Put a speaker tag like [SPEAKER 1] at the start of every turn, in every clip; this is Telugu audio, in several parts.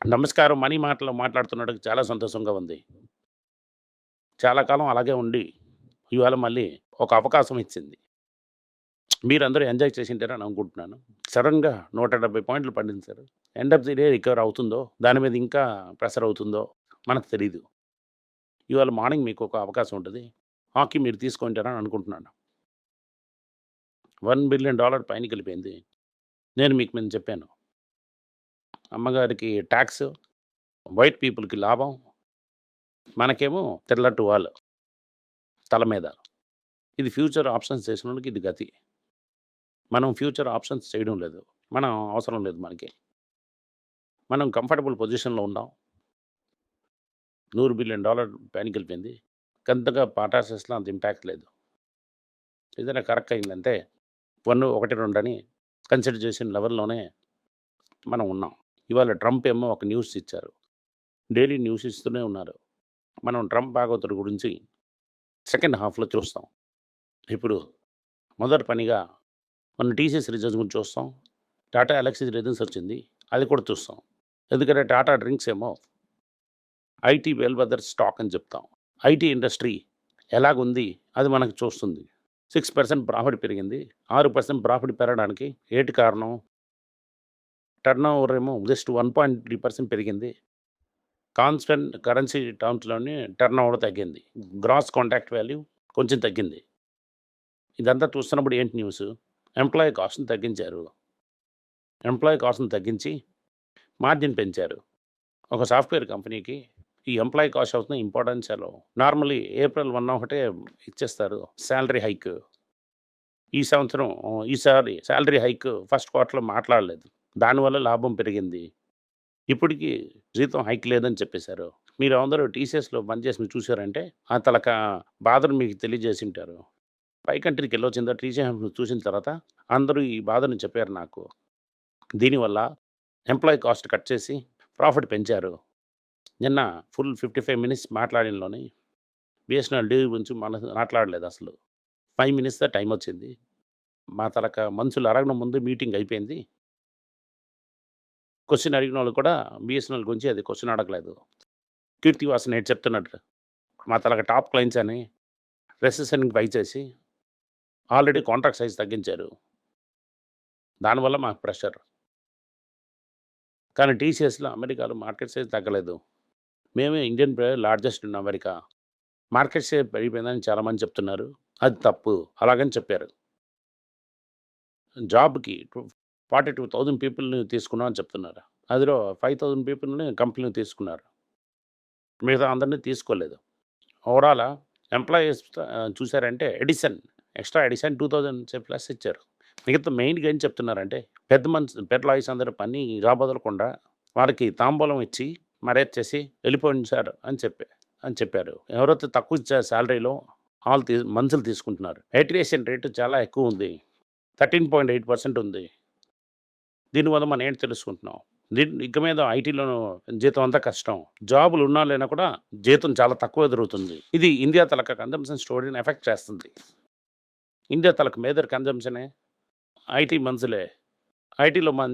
[SPEAKER 1] నమస్కారం. మనీ మాటలు మాట్లాడుతున్నందుకు చాలా సంతోషంగా ఉంది. చాలా కాలం అలాగే ఉండి, ఇవాళ మళ్ళీ ఒక అవకాశం ఇచ్చింది. మీరందరూ ఎంజాయ్ చేసింటారని అనుకుంటున్నాను. సరన్గా నూట డెబ్బై పాయింట్లు పండించారు end of the day recover అవుతుందో, దాని మీద ఇంకా ప్రెషర్ అవుతుందో మనకు తెలీదు. ఇవాళ మార్నింగ్ మీకు ఒక అవకాశం ఉంటుంది హాకీ మీరు తీసుకుంటారని అనుకుంటున్నాను. వన్ బిలియన్ డాలర్ పైన కలిపింది నేను మీకు నేను చెప్పాను. అమ్మగారికి ట్యాక్స్ వైట్ పీపుల్‌కి లాభం. మనకేమో తెల్లటి వాల్ తల మీద. ఇది ఫ్యూచర్ ఆప్షన్స్ చేసిన వాళ్ళకి ఇది గతి. మనం ఫ్యూచర్ ఆప్షన్స్ చేయడం లేదు. మనం అవసరం లేదు మనకి. మనం కంఫర్టబుల్ పొజిషన్‌లో ఉన్నాం. $100,000,000,000 పైనకెళ్ళిపోయింది. కంతగా పాటాసెస్‌లో అంత ఇంపాక్ట్ లేదు. ఏదైనా కరెక్ట్ అయిందంటే 1, 1, 2 అని కన్సిడర్ చేసిన లెవెల్‌లోనే మనం ఉన్నాం. ఇవాళ ట్రంప్ ఏమో ఒక న్యూస్ ఇచ్చారు. డైలీ న్యూస్ ఇస్తూనే ఉన్నారు. మనం ట్రంప్ భాగవతుడి గురించి సెకండ్ హాఫ్‌లో చూస్తాం. ఇప్పుడు మొదటి పనిగా మనం టీసీఎస్ రిజల్ట్స్ గురించి చూస్తాం. టాటా ఎలక్సీ రిజల్ట్స్ వచ్చింది. అది కూడా చూస్తాం. ఎందుకంటే టాటా డ్రింక్స్ ఏమో ఐటీ వెల్ వెదర్ స్టాక్ అని చెప్తాం. ఐటీ ఇండస్ట్రీ ఎలాగుంది అది మనకు చూస్తుంది. సిక్స్ పర్సెంట్ ప్రాఫిట్ పెరిగింది. ఆరు పర్సెంట్ ప్రాఫిట్ పెరగడానికి ఏటి కారణం? టర్న్ ఓవర్ ఏమో జస్ట్ 1.3% పెరిగింది. కాన్స్టెంట్ కరెన్సీ టర్మ్స్‌లోని ఓవర్ తగ్గింది. గ్రాస్ కాంటాక్ట్ వాల్యూ కొంచెం తగ్గింది. ఇదంతా చూస్తున్నప్పుడు ఏంటి న్యూస్ ఎంప్లాయీ కాస్ట్‌ని తగ్గించారు. ఎంప్లాయీ కాస్ట్‌ని తగ్గించి మార్జిన్ పెంచారు. ఒక సాఫ్ట్‌వేర్ కంపెనీకి ఈ ఎంప్లాయీ కాస్ట్ అవుతున్న ఇంపార్టెన్స్ ఎలా నార్మల్లీ ఏప్రిల్ వన్ ఒకటే ఇచ్చేస్తారు శాలరీ హైక్. ఈ సంవత్సరం ఈసారి సాలరీ హైక్ ఫస్ట్ క్వార్టర్‌లో మాట్లాడలేదు. దానివల్ల లాభం పెరిగింది. ఇప్పటికీ జీతం హైక్ లేదని చెప్పేశారు. మీరు అందరూ టీసీఎస్‌లో పనిచేసి చూశారంటే ఆ తలక బాధను మీకు తెలియజేసి ఉంటారు పై కంట్రీకి వెళ్ళొచ్చిన తర్వాత టీసీఎస్ చూసిన తర్వాత అందరూ ఈ బాధను చెప్పారు నాకు. దీనివల్ల ఎంప్లాయీ కాస్ట్ కట్ చేసి ప్రాఫిట్ పెంచారు. నిన్న ఫుల్ 55 మినిట్స్ మాట్లాడినలోని బిఎస్ఎన్ఎల్ డీల్ గురించి మన మాట్లాడలేదు అసలు. ఫైవ్ మినిట్స్ టైం వచ్చింది. మా తలక మనుషులు అరగడం ముందు మీటింగ్ అయిపోయింది. క్వశ్చిన్ అడిగిన వాళ్ళు కూడా బీఎస్ఎన్ఎల్ గురించి అది క్వశ్చన్ అడగలేదు. కీర్తివాసన్ ఏటి చెప్తున్నట్టు మా తలకా టాప్ క్లయింట్స్ అని రెసిషన్‌కి బై చేసి ఆల్రెడీ కాంట్రాక్ట్ సైజ్ తగ్గించారు. దానివల్ల మాకు ప్రెషర్. కానీ టీసీఎస్‌లో అమెరికాలో మార్కెట్ సైజ్ తగ్గలేదు. మేమే Indian player largest in America. Market share పెరిగిపోయిందని చాలామంది చెప్తున్నారు. అది తప్పు. అలాగని చెప్పారు. జాబ్‌కి ఫార్టీ టూ థౌజండ్ పీపుల్‌ని తీసుకున్నాం అని చెప్తున్నారు. అందులో 5,000 పీపుల్‌ని కంపెనీ తీసుకున్నారు. మిగతా అందరిని తీసుకోలేదు. ఓవరాల్ ఎంప్లాయీస్ చూసారంటే ఎడిషన్ ఎక్స్ట్రా ఎడిషన్ 2000 ప్లస్ ఇచ్చారు. మిగతా మెయిన్‌గా ఏం చెప్తున్నారంటే పెద్ద మనిషి ఎంప్లాయీస్ అందరూ పని రాబదలకుండా వారికి వాళ్ళకి తాంబూలం ఇచ్చి మరేచ్చేసి చేసి సార్ అని చెప్పి అని చెప్పారు. ఎవరైతే తక్కువ ఇచ్చే శాలరీలో ఆళ్ళు తీ మనుషులు తీసుకుంటున్నారు. అట్రిషన్ రేటు చాలా ఎక్కువ ఉంది. 13.8% ఉంది. దీనివల్ల మనం ఏంటి తెలుసుకుంటున్నాం. దీన్ ఇక మీద ఐటీలోనూ జీతం అంతా కష్టం. జాబులు ఉన్నా లేనా కూడా జీతం చాలా తక్కువ ఎదురవుతుంది ఇది ఇండియా తలక కన్జంప్షన్ స్టోరీని ఎఫెక్ట్ చేస్తుంది. ఇండియా తలకు మేజర్ కన్జంప్షనే ఐటీ మనుషులే. ఐటీలో మన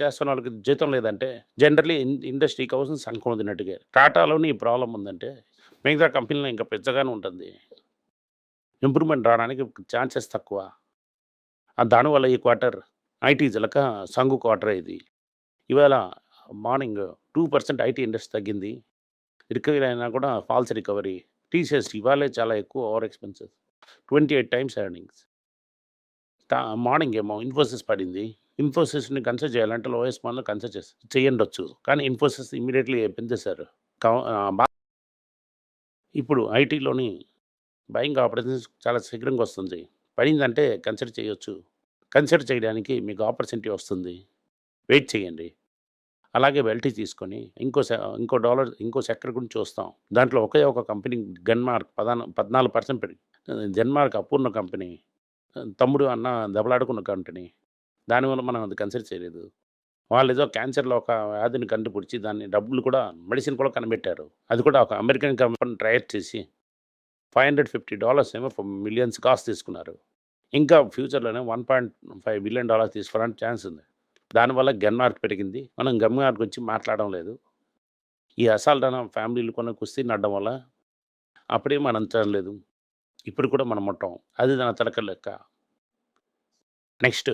[SPEAKER 1] చేస్తున్న వాళ్ళకి జీతం లేదంటే జనరలీ ఇన్ ఇండస్ట్రీకి అవసరం సంఖ్య వదిలినట్టుగా. టాటాలోని ఈ ప్రాబ్లం ఉందంటే మిగతా కంపెనీలో ఇంకా పెద్దగానే ఉంటుంది. ఇంప్రూవ్‌మెంట్ రావడానికి ఛాన్సెస్ తక్కువ. దానివల్ల ఈ క్వార్టర్ ఐటీ జలక సంగు క్వార్టర్ ఇది. ఇవాళ morning two percent IT industry తగ్గింది. రికవరీ అయినా కూడా ఫాల్స్ రికవరీ. టీసీఎస్ ఇవాళే చాలా ఎక్కువ over expenses. 28 times earnings. Morning ఏమో ఇన్ఫోసిస్ పడింది. ఇన్ఫోసిస్‌ని కన్సల్ట్ చేయాలంటే లోయెస్ట్ వన్‌లో కన్సిడర్ చేసి చేయండొచ్చు. కానీ ఇన్ఫోసిస్ ఇమీడియట్లీ పెంచేశారు. ఇప్పుడు ఐటీలోని బయింగ్ ఆపరేషన్స్ చాలా శీఘ్రంగా వస్తుంది. పడిందంటే కన్సిడర్ చేయొచ్చు. కన్సిడర్ చేయడానికి మీకు ఆపర్చునిటీ వస్తుంది. వెయిట్ చేయండి. అలాగే వెల్టీ తీసుకొని ఇంకో సె ఇంకో డాలర్ ఇంకో సెక్టర్ గురించి చూస్తాం. దాంట్లో ఒకే ఒక కంపెనీ డెన్మార్క్ పదాన 14% పెరిగి డెన్మార్క్ అపూర్ణ కంపెనీ. తమ్ముడు, అన్న దెబ్బలాడుకున్న కంపెనీ. దానివల్ల మనం అది కన్సిడర్ చేయలేదు. వాళ్ళు ఏదో క్యాన్సర్‌లో ఒక వ్యాధిని కండుపుడిచి దాన్ని డబ్బులు కూడా మెడిసిన్ కూడా కనిపెట్టారు. అది కూడా ఒక అమెరికన్ కంపెనీ ట్రయల్ చేసి $550 ఏమో మిలియన్స్ కాస్ట్ తీసుకున్నారు. ఇంకా ఫ్యూచర్‌లోనే $1.5 బిలియన్ డాలర్స్ తీసుకోవడానికి ఛాన్స్ ఉంది. దానివల్ల గన్మార్క్ పెరిగింది. మనం గన్మార్క్ వచ్చి మాట్లాడడం లేదు. ఈ అసాల్ట్ అన్న ఫ్యామిలీలు కొన్న కుస్తీ నడడం వల్ల అప్పుడే మనం అంచడం ఇప్పుడు కూడా మనం ఉంటాం అది దాని తలక లెక్క. నెక్స్ట్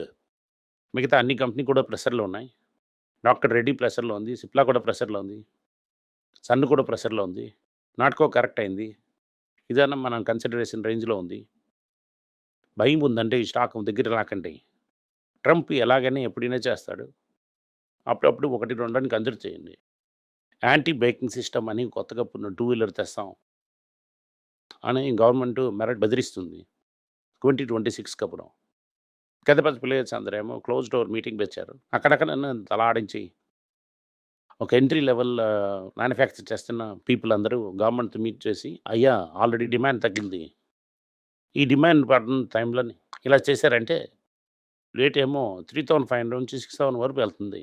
[SPEAKER 1] మిగతా అన్ని కంపెనీ కూడా ప్రెషర్లో ఉన్నాయి. డాక్టర్ రెడ్డి ప్రెషర్లో ఉంది. సిప్లా కూడా ప్రెషర్లో ఉంది. సన్ కూడా ప్రెషర్లో ఉంది. నాట్కో కరెక్ట్ అయింది. ఇదన్నా మనం కన్సిడరేషన్ రేంజ్లో ఉంది. భయం ఉందంటే ఈ స్టాక్ దగ్గర రాకండి. ట్రంప్ ఎలాగైనా ఎప్పుడైనా చేస్తాడు. అప్పుడప్పుడు ఒకటి రెండని కన్సిడర్ చేయండి. యాంటీ బ్రేకింగ్ సిస్టమ్ అని కొత్తగా టూ వీలర్ తెస్తాం. అని గవర్నమెంట్ మెరట్ బెదిరిస్తుంది. ట్వంటీ ట్వంటీ సిక్స్కి అప్పుడు పెద్ద పెద్ద ప్లేయర్స్ అందరేమో క్లోజ్ డోర్ మీటింగ్ పెట్టారు. అక్కడక్కడ తలాడించి ఒక ఎంట్రీ లెవెల్ మ్యానుఫ్యాక్చర్ చేస్తున్న పీపుల్ అందరూ గవర్నమెంట్తో మీట్ చేసి అయ్యా ఆల్రెడీ డిమాండ్ తగ్గింది. ఈ డిమాండ్ పడిన టైంలోని ఇలా చేశారంటే రేట్ ఏమో త్రీ థౌసండ్ ఫైవ్ హండ్రెడ్ నుంచి సిక్స్ థౌసండ్ వరకు వెళ్తుంది.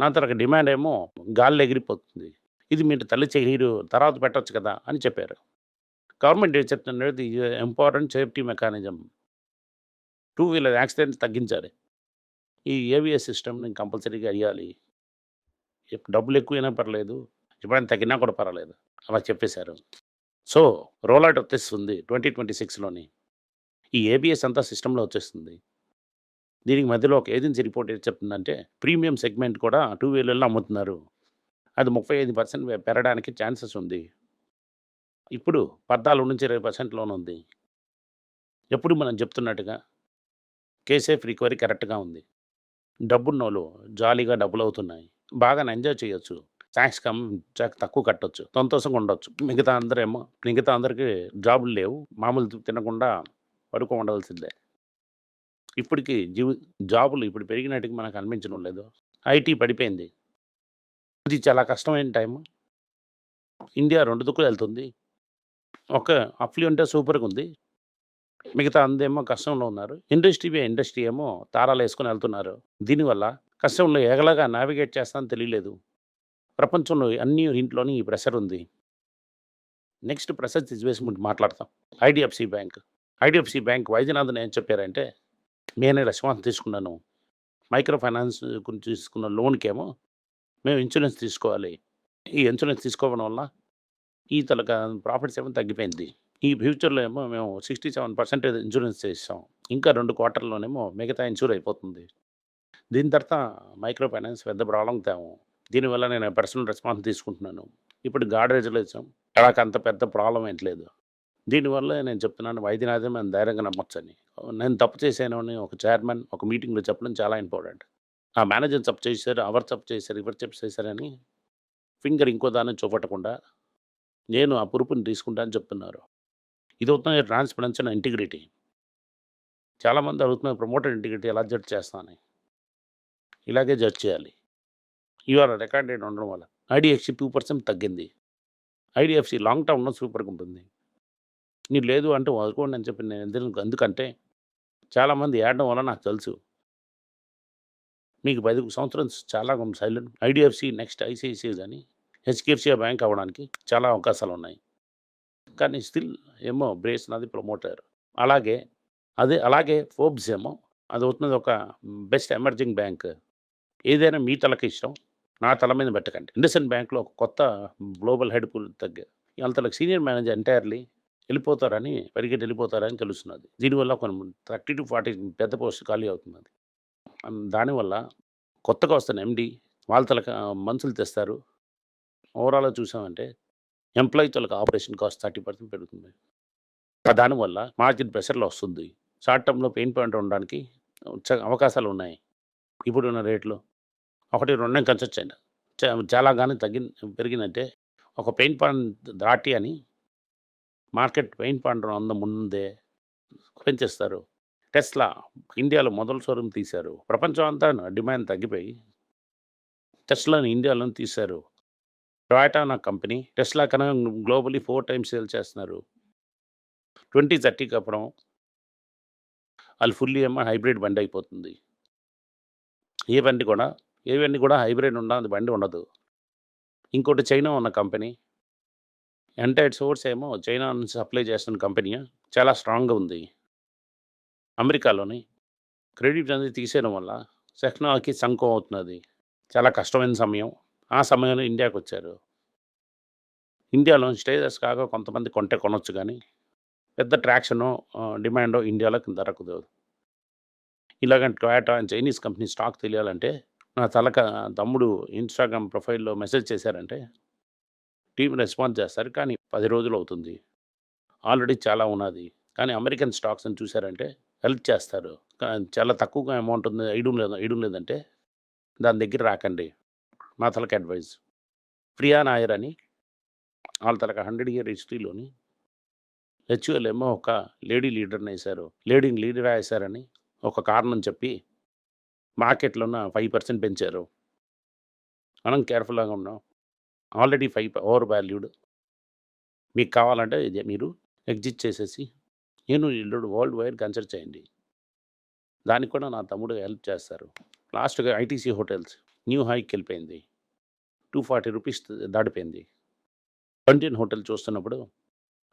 [SPEAKER 1] నా తర్వాత డిమాండ్ ఏమో గాల్లో ఎగిరిపోతుంది. ఇది మీరు తల్లి చేయరు తర్వాత పెట్టచ్చు కదా అని చెప్పారు. గవర్నమెంట్ ఏం చెప్తున్నది important safety mechanism. Two wheeler accident తగ్గించాలి. ఈ ఏవిఎస్ సిస్టమ్ని కంపల్సరీగా అయ్యాలి డబ్బులు ఎక్కువైనా పర్లేదు. ఎప్పుడైనా తగ్గినా కూడా పర్వాలేదు అలా చెప్పేశారు. సో రోల్ అవుట్ వచ్చేస్తుంది ట్వంటీ ట్వంటీ సిక్స్లోని. ఈ ఏబిఎస్ అంతా సిస్టంలో వచ్చేస్తుంది. దీనికి మధ్యలో ఒక ఏజెన్సీ రిపోర్ట్ ఏం చెప్తుందంటే ప్రీమియం సెగ్మెంట్ కూడా టూ వీలర్లో అమ్ముతున్నారు. అది ముప్పై ఐదు పర్సెంట్ పెరగడానికి ఛాన్సెస్ ఉంది. ఇప్పుడు పద్నాలుగు నుంచి ఇరవై పర్సెంట్ లోన్ ఉంది. ఎప్పుడు మనం చెప్తున్నట్టుగా కేసేఫ్ రికవరీ కరెక్ట్గా ఉంది. డబ్బున్నోళ్ళు జాలీగా డబ్బులు అవుతున్నాయి బాగా ఎంజాయ్ చేయొచ్చు. ట్యాక్స్ కమ్ ట్యాక్స్ తక్కువ కట్టొచ్చు. సంతోషంగా ఉండొచ్చు. మిగతా అందరేమో మిగతా అందరికీ జాబులు లేవు. మామూలు తినకుండా పడుకో ఉండవలసిందే. ఇప్పటికి జీవి జాబులు ఇప్పుడు పెరిగినట్టుగా మనకు అనిపించడం లేదు. ఐటీ పడిపోయింది. ఇది చాలా కష్టమైన టైం ఇండియా రెండు దుక్కులు వెళ్తుంది. ఒక ఉంటే సూపర్గా ఉంది. మిగతా అందేమో కష్టంలో ఉన్నారు. ఇండస్ట్రీ ఇండస్ట్రీ ఏమో తారాలు వేసుకొని వెళ్తున్నారు. దీనివల్ల కష్టంలో ఎగలగా నావిగేట్ చేస్తానని తెలియలేదు. ప్రపంచంలో అన్ని ఇంట్లోని ఈ ప్రెషర్ ఉంది. నెక్స్ట్ ప్రెషర్ సిచ్యువేషన్ గురించి మాట్లాడతాం. IDFC bank. IDFC bank Vaidyanathan ఏం చెప్పారంటే నేనే రెస్పాన్స్ తీసుకున్నాను. మైక్రో ఫైనాన్స్ గురించి తీసుకున్న లోన్కేమో మేము ఇన్సూరెన్స్ తీసుకోవాలి. ఈ ఇన్సూరెన్స్ తీసుకోవడం వల్ల ఈ తలక ప్రాఫిట్స్ ఏమో తగ్గిపోయింది. ఈ ఫ్యూచర్లో ఏమో మేము సిక్స్టీ సెవెన్ పర్సెంటేజ్ ఇన్సూరెన్స్ చేస్తాం. ఇంకా రెండు క్వార్టర్లోనేమో మిగతా ఇన్సూర్ అయిపోతుంది. దీని తర్వాత మైక్రో ఫైనాన్స్ పెద్ద ప్రాబ్లం తేము. దీనివల్ల నేను పర్సనల్ రెస్పాన్స్ తీసుకుంటున్నాను. ఇప్పుడు గాడ్రేజ్లో ఇచ్చాం నాకు అంత పెద్ద ప్రాబ్లం ఏంట్లేదు దీనివల్ల నేను చెప్తున్నాను వైద్యనాథం నేను ధైర్యంగా నమ్మొచ్చని. నేను తప్పు చేశాను అని ఒక చైర్మన్ ఒక మీటింగ్లో చెప్పడం చాలా ఇంపార్టెంట్ ఆ మేనేజర్ తప్పు చేశారు అవర్ తప్పు చేశారు ఇవర్ తప్పు చేశారని ఫింగర్ ఇంకో దాన్ని చూపట్టకుండా నేను ఆ పురుపుని తీసుకుంటానని చెప్తున్నారు. ఇది అవుతున్న ట్రాన్స్పరెన్సీ అండ్ ఇంటిగ్రిటీ చాలామంది అడుగుతున్నారు ప్రమోటర్ ఇంటిగ్రిటీ ఎలా జడ్జ్ చేస్తానని? ఇలాగే జడ్జ్ చేయాలి. ఇవాళ రికార్డెడ్ ఉండడం వల్ల ఐడిఎఫ్సి టూ పర్సెంట్ తగ్గింది. ఐడిఎఫ్సి లాంగ్ టర్మ్లో సూపర్గా ఉంటుంది. మీరు లేదు అంటే వదుకోండి అని చెప్పి నేను ఎందుకు ఎందుకంటే చాలామంది ఏడడం వల్ల నాకు తెలుసు. మీకు పది సంవత్సరం చాలా సైలెంట్ ఐడిఎఫ్సి నెక్స్ట్ ఐసిఐసిఐ కానీ హెచ్డిఎఫ్సి బ్యాంక్ అవ్వడానికి చాలా అవకాశాలు ఉన్నాయి. కానీ స్టిల్ ఏమో బ్రేస్ నాది ప్రమోటర్ అలాగే అదే అలాగే ఫోబ్స్ ఏమో అది అవుతున్నది ఒక బెస్ట్ ఎమర్జింగ్ బ్యాంక్ ఏదైనా మీ తలకి ఇష్టం నా తల మీద పెట్టకండి. ఇండస్ఇండ్ బ్యాంక్లో ఒక కొత్త గ్లోబల్ హెడ్ పూల్ తగ్గ వాళ్ళకి సీనియర్ మేనేజర్ ఎంటైర్లీ వెళ్ళిపోతారని పరిగెట్టి వెళ్ళిపోతారని తెలుస్తున్నది. దీనివల్ల కొన్ని థర్టీ టు ఫార్టీ పెద్ద పోస్ట్ ఖాళీ అవుతున్నది దానివల్ల కొత్తగా వస్తున్న ఎండి వాళ్ళ తలక మనుషులు తెస్తారు. ఓవరాల్గా చూసామంటే ఎంప్లాయీ తలకు ఆపరేషన్ కాస్ట్ థర్టీ పర్సెంట్ పెరుగుతుంది. దానివల్ల మార్జిన్ ప్రెషర్లో వస్తుంది. షార్ట్ టర్మ్లో పెయిన్ పాయింట్ ఉండడానికి చ- అవకాశాలు ఉన్నాయి. ఇప్పుడున్న రేట్లు. ఒకటి రెండే కన్సెప్ట్ చాలా కానీ తగ్గి పెరిగిందంటే ఒక పెయిన్ పాయింట్ దాటి అని మార్కెట్ పెయిన్ పాయింట్ అంద ముందే పెంచేస్తారు టెస్లా ఇండియాలో మొదటి షోరూమ్ తీశారు. ప్రపంచం అంతా డిమాండ్ తగ్గిపోయి టెస్లాని ఇండియాలో తీశారు. టొయాటా నా కంపెనీ టెస్లా కన్నా గ్లోబలీ ఫోర్ టైమ్స్ సేల్ చేస్తున్నారు. ట్వంటీ థర్టీకి అప్పుడు వాళ్ళు ఫుల్లీ ఏమో హైబ్రిడ్ బండి అయిపోతుంది. ఏ బండి కూడా ఇవన్నీ కూడా హైబ్రిడ్ ఉండదు బండి ఉండదు. ఇంకోటి చైనా ఉన్న కంపెనీ. ఎంటైర్ సోర్స్ ఏమో చైనా నుంచి సప్లై చేస్తున్న కంపెనీ చాలా స్ట్రాంగ్గా ఉంది. అమెరికాలోని క్రెడిట్ అనేది తీసేయడం వల్ల సెక్నాకి సంకం అవుతున్నది. చాలా కష్టమైన సమయం. ఆ సమయంలో ఇండియాకి వచ్చారు. ఇండియాలో స్టేజెస్ కాక కొంతమంది కొంటే కొనొచ్చు కానీ పెద్ద ట్రాక్షను డిమాండ్ ఇండియాలో దొరకదు. ఇలాగంటే Toyota and Chinese company stock తెలియాలంటే నా తలక తమ్ముడు ఇన్స్టాగ్రామ్ ప్రొఫైల్లో మెసేజ్ చేశారంటే టీం రెస్పాన్స్ చేస్తారు. కానీ పది రోజులు అవుతుంది. ఆల్రెడీ చాలా ఉన్నది. కానీ అమెరికన్ స్టాక్స్ అని చూసారంటే హెల్ప్ చేస్తారు. చాలా తక్కువగా అమౌంట్ ఉంది. వేయడం లేదు ఐడం లేదంటే దాని దగ్గర రాకండి. మా తలకి అడ్వైజ్. ప్రియా నాయర్ అని వాళ్ళ తలక హండ్రెడ్ ఇయర్ హిస్టరీలోని హెచ్యుఎల్ ఏమో ఒక లేడీ లీడర్ని వేశారు. లేడీ లీడర్ వేశారని ఒక కారణం చెప్పి మార్కెట్లో ఉన్న ఫైవ్ పర్సెంట్ పెంచారు. మనం కేర్ఫుల్గా ఉన్నాం. Already five overvalued. మీకు కావాలంటే ఇది మీరు ఎగ్జిట్ చేసేసి నేను ఇల్లుడు వరల్డ్ వైడ్ కన్సిడర్ చేయండి. దానికి కూడా నా తమ్ముడు హెల్ప్ చేస్తారు. లాస్ట్గా ఐటీసీ హోటల్స్ న్యూ హైకి వెళ్ళిపోయింది. టూ ఫార్టీ రూపీస్ దాటిపోయింది. ఇండియన్ హోటల్ చూస్తున్నప్పుడు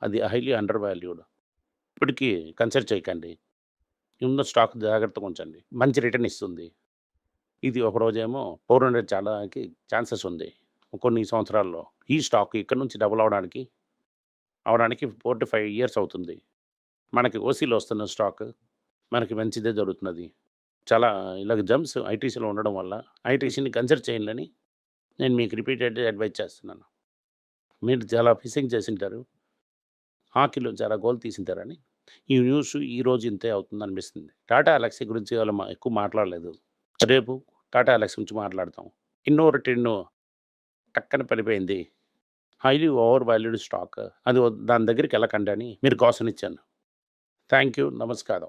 [SPEAKER 1] అది హైలీ అండర్ వాల్యూడ్. ఇప్పటికీ కన్సిడర్ చేయకండి. ఉన్న స్టాక్ జాగ్రత్తగా ఉంచండి. మంచి రిటర్న్ ఇస్తుంది. ఇది ఒక రోజేమో ఫోర్ హండ్రెడ్ చాలాకి ఛాన్సెస్ ఉంది. కొన్ని సంవత్సరాల్లో ఈ స్టాక్ ఇక్కడ నుంచి డబుల్ అవడానికి అవడానికి ఫోర్ టు ఫైవ్ ఇయర్స్ అవుతుంది. మనకి ఓసీలో వస్తున్న స్టాక్ మనకి మంచిదే జరుగుతున్నది. చాలా ఇలాగ జంప్స్ ఐటీసీలో ఉండడం వల్ల ఐటీసీని కన్సిడర్ చేయాలని నేను మీకు రిపీటెడ్ అడ్వైజ్ చేస్తున్నాను. మీరు చాలా ఫిషింగ్ చేసింటారు. హాకీలో చాలా గోల్ తీసింటారని ఈ న్యూస్ ఈ రోజు ఇంతే అవుతుంది అనిపిస్తుంది టాటా అలెక్సీ గురించి వాళ్ళు ఎక్కువ మాట్లాడలేదు. రేపు టాటా అలెక్సీ గురించి మాట్లాడతాం. ఇన్నో టెన్నో టక్కన పడిపోయింది. Highly overvalued stock. అది దాని దగ్గరికి వెళ్ళకండి అని మీరు కోసం ఇచ్చాను. థ్యాంక్ యూ నమస్కారం.